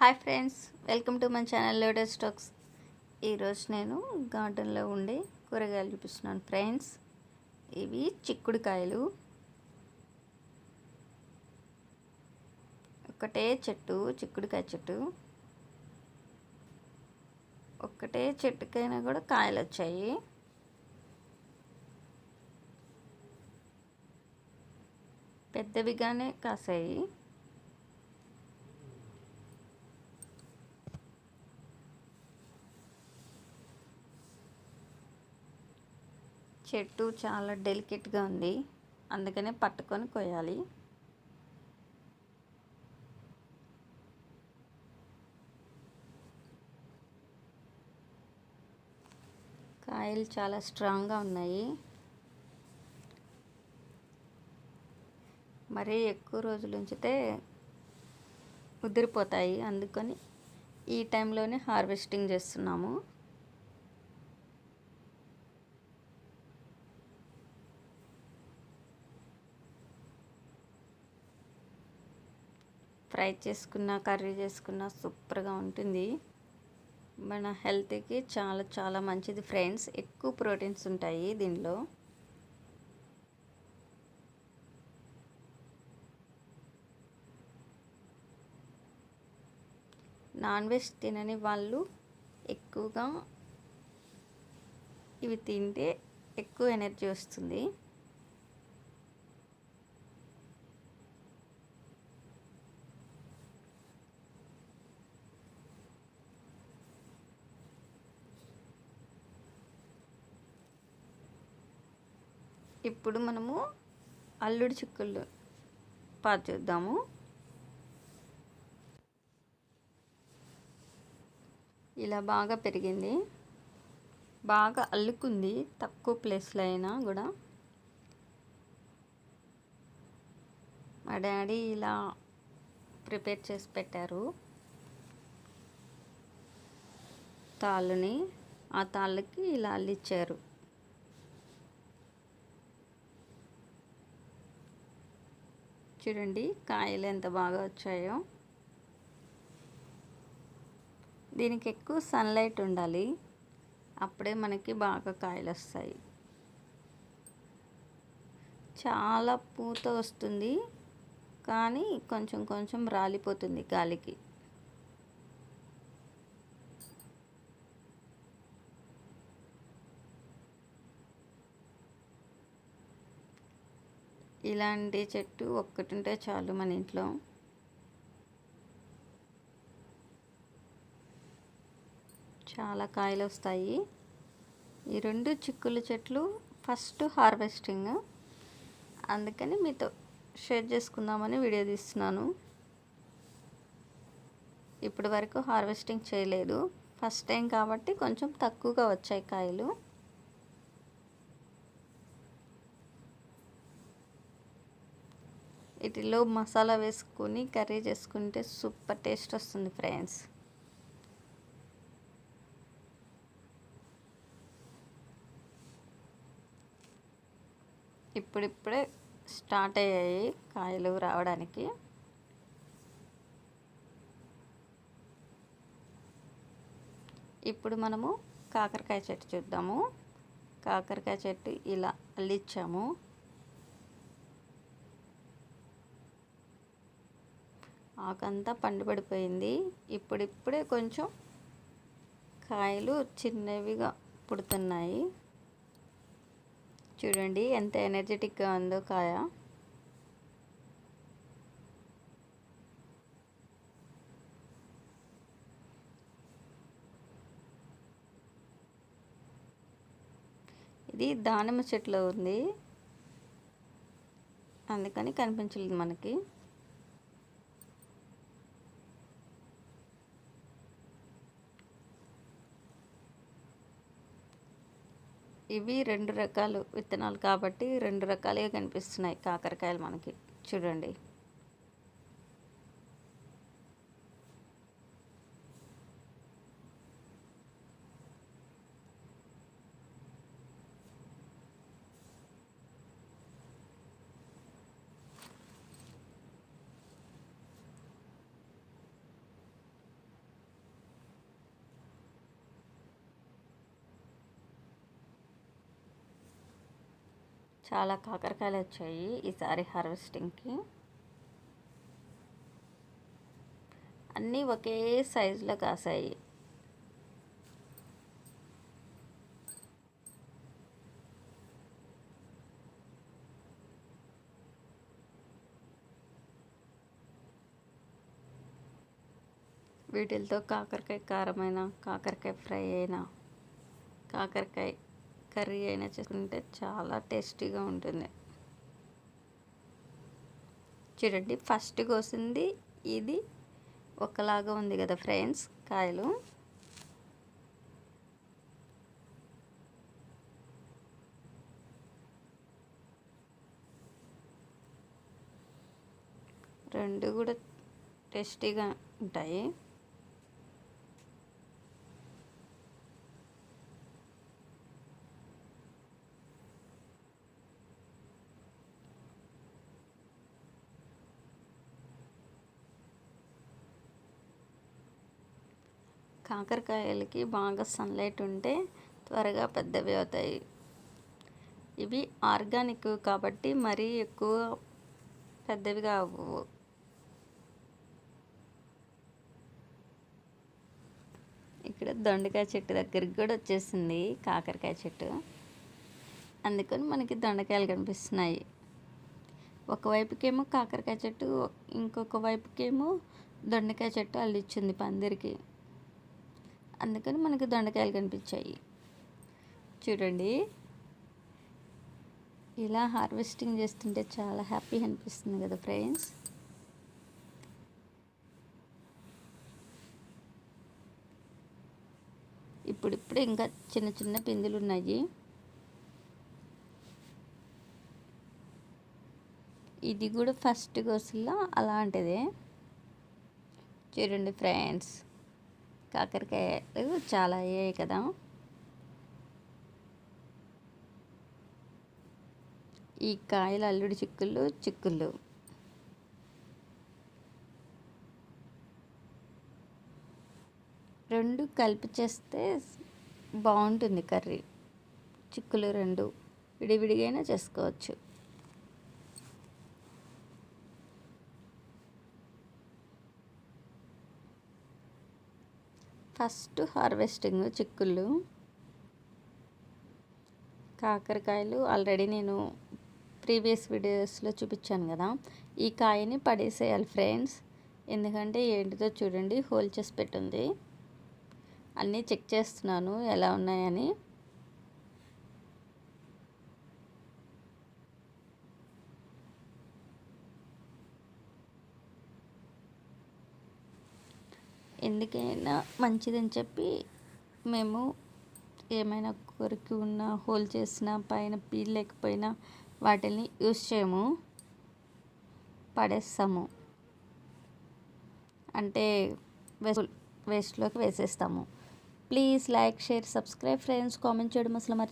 Hi friends welcome to my channel latest stocks ఈరోజు నేను గార్డెన్లో ఉండే కూరగాయలు చూపిస్తున్నాను ఫ్రెండ్స్. ఇవి చిక్కుడుకాయలు. ఒకటే చెట్టు చిక్కుడుకాయ చెట్టు. ఒక్కటే చెట్టుకైనా కూడా కాయలు వచ్చాయి. పెద్దవిగానే కాసాయి. చెట్టు చాలా డెలికేట్గా ఉంది. అందుకనే పట్టుకొని కొయ్యాలి. కాయలు చాలా స్ట్రాంగ్గా ఉన్నాయి. మరీ ఎక్కువ రోజులు ఉంచితే ఉదిరిపోతాయి అందుకని ఈ టైంలోనే హార్వెస్టింగ్ చేస్తున్నాము. ఫ్రై చేసుకున్న కర్రీ చేసుకున్న సూపర్గా ఉంటుంది. మన హెల్త్కి చాలా చాలా మంచిది ఫ్రెండ్స్. ఎక్కువ ప్రోటీన్స్ ఉంటాయి దీనిలో. నాన్ వెజ్ తినని వాళ్ళు ఎక్కువగా ఇవి తింటే ఎక్కువ ఎనర్జీ వస్తుంది. ఇప్పుడు మనము అల్లుడు చిక్కుళ్ళు పాదు ఇలా బాగా పెరిగింది. బాగా అల్లుకుంది. తక్కువ ప్లేస్లో అయినా కూడా. మా డాడీ ఇలా ప్రిపేర్ చేసి పెట్టారు. తాళ్ళుని. ఆ తాళ్ళకి ఇలా అల్లిచ్చారు. చూడండి కాయలు ఎంత బాగా వచ్చాయో. దీనికి ఎక్కువ సన్లైట్ ఉండాలి. అప్పుడే మనకి బాగా కాయలు వస్తాయి. చాలా పూత వస్తుంది కానీ కొంచెం కొంచెం రాలిపోతుంది గాలికి. ఇలాంటి చెట్టు ఒక్కటి ఉంటే చాలు మన ఇంట్లో. చాలా కాయలు వస్తాయి ఈ రెండు చిక్కుల చెట్లు ఫస్ట్ హార్వెస్టింగ్. అందుకని మీతో షేర్ చేసుకుందామని వీడియో తీస్తున్నాను. ఇప్పటి వరకు హార్వెస్టింగ్ చేయలేదు. ఫస్ట్ టైం కాబట్టి కొంచెం తక్కువగా వచ్చాయి కాయలు. వీటిలో మసాలా వేసుకొని కర్రీ చేసుకుంటే సూపర్ టేస్ట్ వస్తుంది ఫ్రెండ్స్. ఇప్పుడిప్పుడే స్టార్ట్ అయ్యాయి కాయలు రావడానికి. ఇప్పుడు మనము కాకరకాయ చెట్టు చూద్దాము. కాకరకాయ చెట్టు ఇలా అల్లిచ్చాము. ఆకంతా పండుపడిపోయింది. ఇప్పుడిప్పుడే కొంచెం కాయలు చిన్నవిగా పుడుతున్నాయి. చూడండి ఎంత ఎనర్జెటిక్గా ఉందో కాయ. ఇది దానిమ్మ చెట్లో ఉంది. అందుకని కనిపించలేదు మనకి. ఇవి రెండు రకాలు విత్తనాలు కాబట్టి రెండు రకాలుగా కనిపిస్తున్నాయి కాకరకాయలు మనకి. చూడండి. చాలా కాకరకాయలు వచ్చాయి. ఈసారి హార్వెస్టింగ్కి. అన్నీ ఒకే సైజులో కాసాయి. వీటితో కాకరకాయ కారమైన కాకరకాయ ఫ్రై అయినా కాకరకాయ కర్రీ అయినా చేసుకుంటే చాలా టేస్టీగా ఉంటుంది. చూడండి ఫస్ట్ కోసింది ఇది. ఒకలాగా ఉంది కదా ఫ్రెండ్స్ కాయలు. రెండు కూడా టేస్టీగా ఉంటాయి. కాకరకాయలకి బాగా సన్లైట్ ఉంటే త్వరగా పెద్దవి అవుతాయి. ఇవి ఆర్గానిక్ కాబట్టి మరీ ఎక్కువ పెద్దవిగా అవ్వవు ఇక్కడ దొండకాయ చెట్టు దగ్గరికి కూడా వచ్చేసింది కాకరకాయ చెట్టు. అందుకని మనకి దొండకాయలు కనిపిస్తున్నాయి. ఒకవైపుకేమో కాకరకాయ చెట్టు ఇంకొక వైపుకేమో దొండకాయ చెట్టు అల్లిచ్చింది పందిరికి. అందుకని మనకి దొండకాయలు కనిపించాయి. చూడండి. ఇలా హార్వెస్టింగ్ చేస్తుంటే చాలా హ్యాపీ అనిపిస్తుంది కదా ఫ్రెండ్స్. ఇప్పుడిప్పుడు ఇంకా చిన్న చిన్న పిందులు ఉన్నాయి ఇది కూడా ఫస్ట్ కోసులో అలాంటిదే. చూడండి ఫ్రెండ్స్. కాకరకాయలు చాలా అయ్యాయి కదా. ఈ కాయలు అల్లుడి చిక్కుళ్ళు చిక్కుళ్ళు. రెండు కలిపి చేస్తే బాగుంటుంది కర్రీ. చిక్కులు రెండు విడివిడిగైనా చేసుకోవచ్చు. ఫస్ట్ హార్వెస్టింగ్ చిక్కుళ్ళు కాకరకాయలు. ఆల్రెడీ నేను ప్రీవియస్ వీడియోస్లో చూపించాను కదా. ఈ కాయని పడేసేయాలి ఫ్రెండ్స్. ఎందుకంటే ఏంటిదో చూడండి హోల్ చేసి పెట్టుంది. అన్నీ చెక్ చేస్తున్నాను ఎలా ఉన్నాయని. ఎందుకైనా మంచిదని చెప్పి మేము ఏమైనా కొరికి ఉన్న హోల్ చేసిన పైన పీల్ లేకపోయినా వాటిని యూస్ చేయము. పడేస్తాము. అంటే వేస్ట్ వేస్ట్లోకి వేసేస్తాము. Please like share subscribe friends. Comment చేయడం అసలు మరి